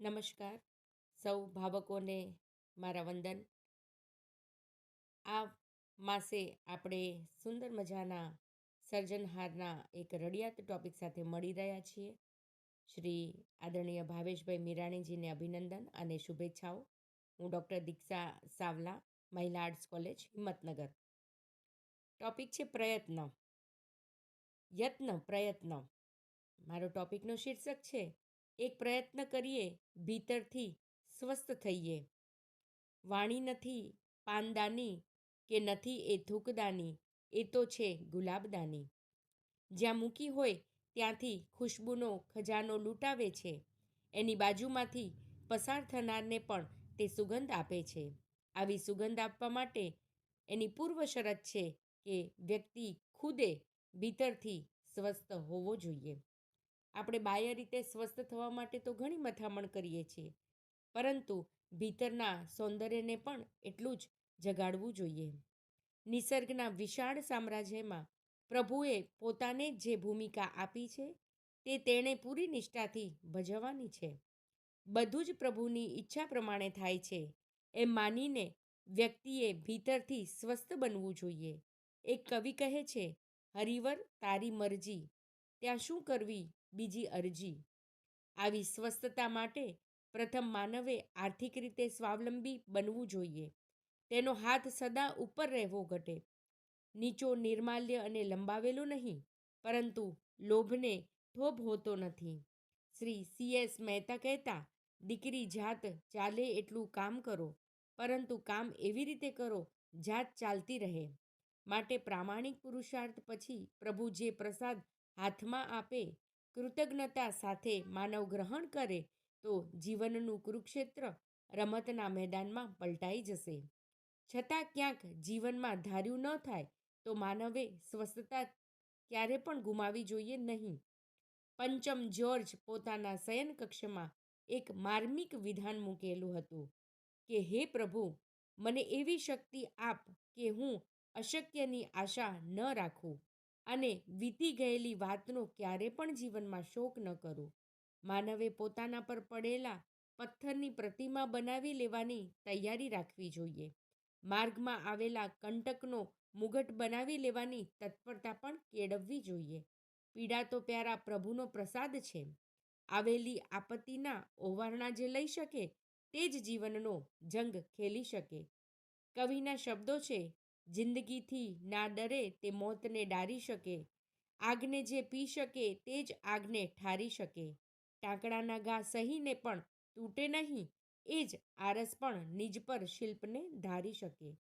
નમસ્કાર. સૌ ભાવકોને મારા વંદન. આ માસે આપણે સુંદર મજાના સર્જનહારના એક રડિયાત ટોપિક સાથે મળી રહ્યા છીએ. શ્રી આદરણીય ભાવેશભાઈ મીરાણીજીને અભિનંદન અને શુભેચ્છાઓ. હું ડૉક્ટર દીક્ષા સાવલા, મહિલા આર્ટ્સ કોલેજ, હિંમતનગર. ટોપિક છે પ્રયત્ન. યત્ન, પ્રયત્ન. મારો ટોપિકનો શીર્ષક છે એક પ્રયત્ન કરીએ, ભીતરથી સ્વસ્થ થઈએ. વાણી નથી પાનદાની કે નથી એ થૂકદાની, એ તો છે ગુલાબદાની. જ્યાં મૂકી હોય ત્યાંથી ખુશ્બુનો ખજાનો લૂંટાવે છે. એની બાજુમાંથી પસાર થનારને પણ તે સુગંધ આપે છે. આવી સુગંધ આપવા માટે એની પૂર્વ શરત છે કે વ્યક્તિ ખુદે ભીતરથી સ્વસ્થ હોવો જોઈએ. આપણે બાહ્ય રીતે સ્વસ્થ થવા માટે તો ઘણી મથામણ કરીએ છીએ. પરંતુ ભીતરના સૌંદર્યને પણ એટલું જ જગાડવું જોઈએ. નિસર્ગના વિશાળ સામ્રાજ્યમાં પ્રભુએ પોતાને જે ભૂમિકા આપી છે, તે તેણે પૂરી નિષ્ઠાથી ભજવવાની છે. બધું જ પ્રભુની ઈચ્છા પ્રમાણે થાય છે એ માનીને વ્યક્તિએ ભીતરથી સ્વસ્થ બનવું જોઈએ. એક કવિ કહે છે, હરિવર તારી મરજી. ત્યાં શું કરવી? બીજી અરજી. આવી સ્વસ્થતા માટે પ્રથમ માનવે આર્થિક રીતે સ્વાવલંબી બનવું જોઈએ. તેનો હાથ સદા ઉપર રહેવો ઘટે. નીચો નિર્માલ્ય અને લંબાવેલો નહીં, પરંતુ લોભને થોભ હોતો નથી. શ્રી સી. એસ. મહેતા કહેતા, દીકરી જાત ચાલે એટલું કામ કરો, પરંતુ કામ એવી રીતે કરો, જાત ચાલતી રહે. માટે પ્રામાણિક પુરુષાર્થ પછી પ્રભુ જે પ્રસાદ હાથમાં આપે, કૃતજ્ઞતા સાથે માનવ ગ્રહણ કરે, તો જીવનનું કુરુક્ષેત્ર રમતના મેદાનમાં પલટાઈ જશે. છતાં ક્યાંક જીવનમાં ધાર્યું ન થાય, તો માનવે સ્વસ્થતા ક્યારે પણ ગુમાવી જોઈએ નહીં. પંચમ જ્યોર્જ પોતાના શયન કક્ષમાં એક માર્મિક વિધાન મૂકેલું હતું કે, હે પ્રભુ, મને એવી શક્તિ આપ કે હું અશક્યની આશા ન રાખું. અને વીતી ગયેલી વાતનો ક્યારે પણ જીવનમાં શોક ન કરો. માનવે પોતાના પર પડેલા પથ્થરની પ્રતિમા બનાવી લેવાની તૈયારી રાખવી જોઈએ. માર્ગમાં આવેલા કંટકનો મુગટ બનાવી લેવાની તત્પરતા પણ કેળવવી જોઈએ. પીડા તો પ્યારા પ્રભુનો પ્રસાદ છે. આવેલી આપત્તિના ઓવારણા જે લઈ શકે, તે જ જીવનનો જંગ ખેલી શકે. કવિના શબ્દો છે જિંદગીથી ના ડરે તે મોતને ડારી શકે. આગને જે પી શકે તે જ આગને ઠારી શકે. ટાંકડાના ઘા સહીને પણ તૂટે નહીં, એ જ આરસ પણ નિજ પર શિલ્પને ધારી શકે.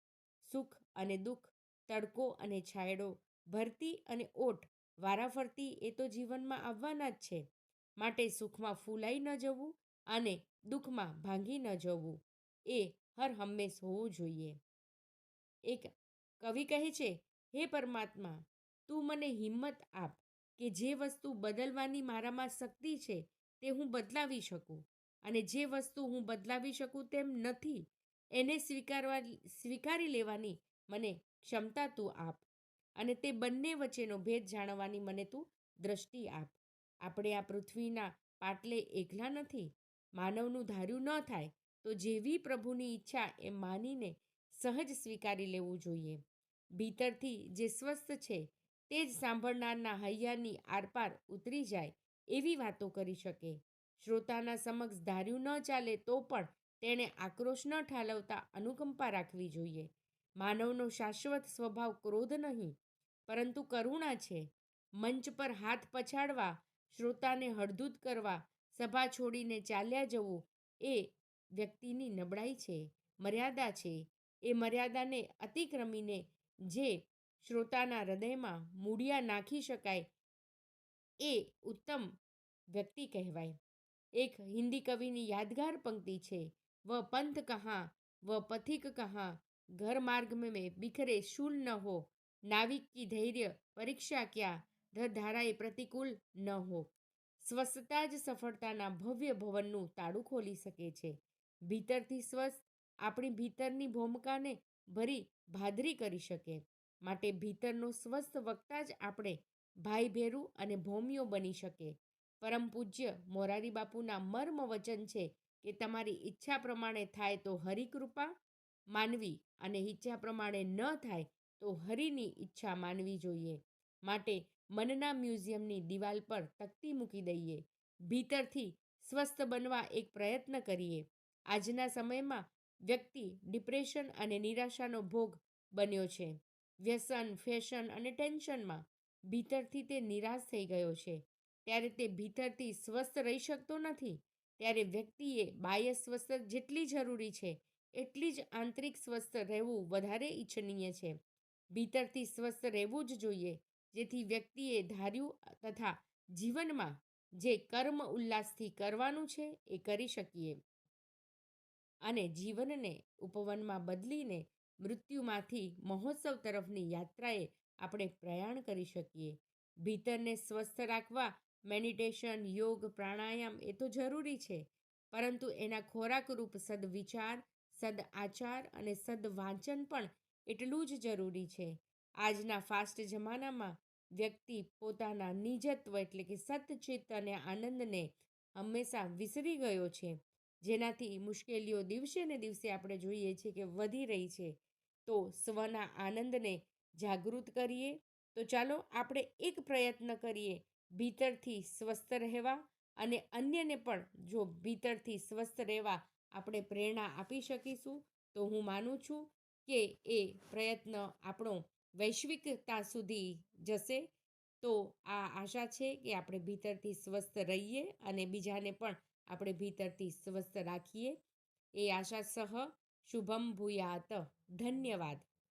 સુખ અને દુઃખ, તડકો અને છાંયડો, ભરતી અને ઓટ, વારાફરતી એ તો જીવનમાં આવવાના જ છે. માટે સુખમાં ફૂલાઈ ન જવું અને દુઃખમાં ભાંગી ન જવું એ હર હંમેશ હોવું જોઈએ. એક કવિ કહે છે, હે પરમાત્મા, તું મને હિંમત આપ કે જે વસ્તુ બદલવાની મારામાં શક્તિ છે તે હું બદલાવી શકું અને જે વસ્તુ હું બદલાવી શકું તેમ નથી, એને સ્વીકારવા, સ્વીકારી લેવાની મને ક્ષમતા તું આપ અને તે બંને વચ્ચેનો ભેદ જાણવાની મને તું દ્રષ્ટિ આપ. આપણે આ પૃથ્વીના પાટલે એકલા નથી, માનવનું ધાર્યું ન થાય તો જેવી પ્રભુની ઈચ્છા એમ માનીને સહજ સ્વીકારી લેવું જોઈએ. ભીતરથી જે સ્વસ્થ છે, તે જ સાંભળનારના હૈયાની આરપાર ઉતરી જાય એવી વાતો કરી શકે. શ્રોતાના સમક્ષ ધાર્યું ન ચાલે તો પણ તેણે આક્રોશ ન ઠાલવતા અનુકંપા રાખવી જોઈએ. માનવનો શાશ્વત સ્વભાવ ક્રોધ નહીં, પરંતુ કરુણા છે. મંચ પર હાથ પછાડવા, શ્રોતાને હળદૂત કરવા, સભા છોડીને ચાલ્યા જવું એ વ્યક્તિની નબળાઈ છે, મર્યાદા છે. એ મર્યાદાને અતિક્રમીને જે શ્રોતાના હૃદયમાં મૂળિયા નાખી શકાય એ ઉત્તમ વ્યક્તિ કહેવાય. એક હિન્દી કવિની યાદગાર પંક્તિ છે, વ પંથ કહાં, વ પથિક કહાં, ઘર માર્ગ મેં બિખરે શૂલ ન હો, નાવિક કી ધૈર્ય પરીક્ષા ક્યાં ધ ધારાએ પ્રતિકૂળ ન હો. સ્વસ્થતા જ સફળતાના ભવ્ય ભવનનું તાળું ખોલી શકે છે. ભીતરથી સ્વસ્થ આપણી ભીતરની ભૂમિકાને ભરી ભાદરી કરી શકે. માટે ભીતરનો સ્વસ્થ વક્તા જ આપણે ભાઈ ભેરું અને ભૌમિયો બની શકે. પરમ પૂજ્ય મોરારી બાપુના મર્મ વચન છે કે તમારી ઈચ્છા પ્રમાણે થાય તો હરિકૃપા માનવી અને ઈચ્છા પ્રમાણે ન થાય તો હરિની ઈચ્છા માનવી જોઈએ. માટે મનના મ્યુઝિયમની દિવાલ પર તકતી મૂકી દઈએ. ભીતરથી સ્વસ્થ બનવા એક પ્રયત્ન કરીએ. આજના સમયમાં વ્યક્તિ ડિપ્રેશન અને નિરાશાનો ભોગ બન્યો છે. વ્યસન, ફેશન અને ટેન્શનમાં ભીતરથી તે નિરાશ થઈ ગયો છે. ત્યારે તે ભીતરથી સ્વસ્થ રહી શકતો નથી, ત્યારે વ્યક્તિએ બાહ્ય સ્વસ્થ જેટલી જરૂરી છે, એટલી જ આંતરિક સ્વસ્થ રહેવું વધારે ઈચ્છનીય છે. ભીતરથી સ્વસ્થ રહેવું જ જોઈએ, જેથી વ્યક્તિએ ધાર્યું તથા જીવનમાં જે કર્મ ઉલ્લાસથી કરવાનું છે એ કરી શકીએ. અને જીવનને ઉપવનમાં બદલીને મૃત્યુમાંથી મહોત્સવ તરફની યાત્રાએ આપણે પ્રયાણ કરી શકીએ. ભીતરને સ્વસ્થ રાખવા, મેડિટેશન, યોગ, પ્રાણાયામ એ તો જરૂરી છે, પરંતુ એના ખોરાકરૂપ સદવિચાર સદ આચાર અને સદ વાંચન પણ એટલું જ જરૂરી છે. આજના ફાસ્ટ જમાનામાં વ્યક્તિ પોતાના નિજત્વ એટલે કે સતચિત્ત અને આનંદને હંમેશા વિસરી ગયો છે. જેનાથી મુશ્કેલીઓ દિવસે ને દિવસે આપણે જોઈએ છીએ કે વધી રહી છે. તો સ્વના આનંદને જાગૃત કરીએ. તો ચાલો આપણે એક પ્રયત્ન કરીએ ભીતરથી સ્વસ્થ રહેવા અને અન્યને પણ જો ભીતરથી સ્વસ્થ રહેવા આપણે પ્રેરણા આપી શકીશું, તો હું માનું છું કે એ પ્રયત્ન આપણો વૈશ્વિકતા સુધી જશે. તો આ આશા છે કે આપણે ભીતરથી સ્વસ્થ રહીએ અને બીજાને પણ આપણે ભીતરથી સ્વસ્થ રાખીએ. એ આશા સહ શુભમ ભૂયાત. ધન્યવાદ.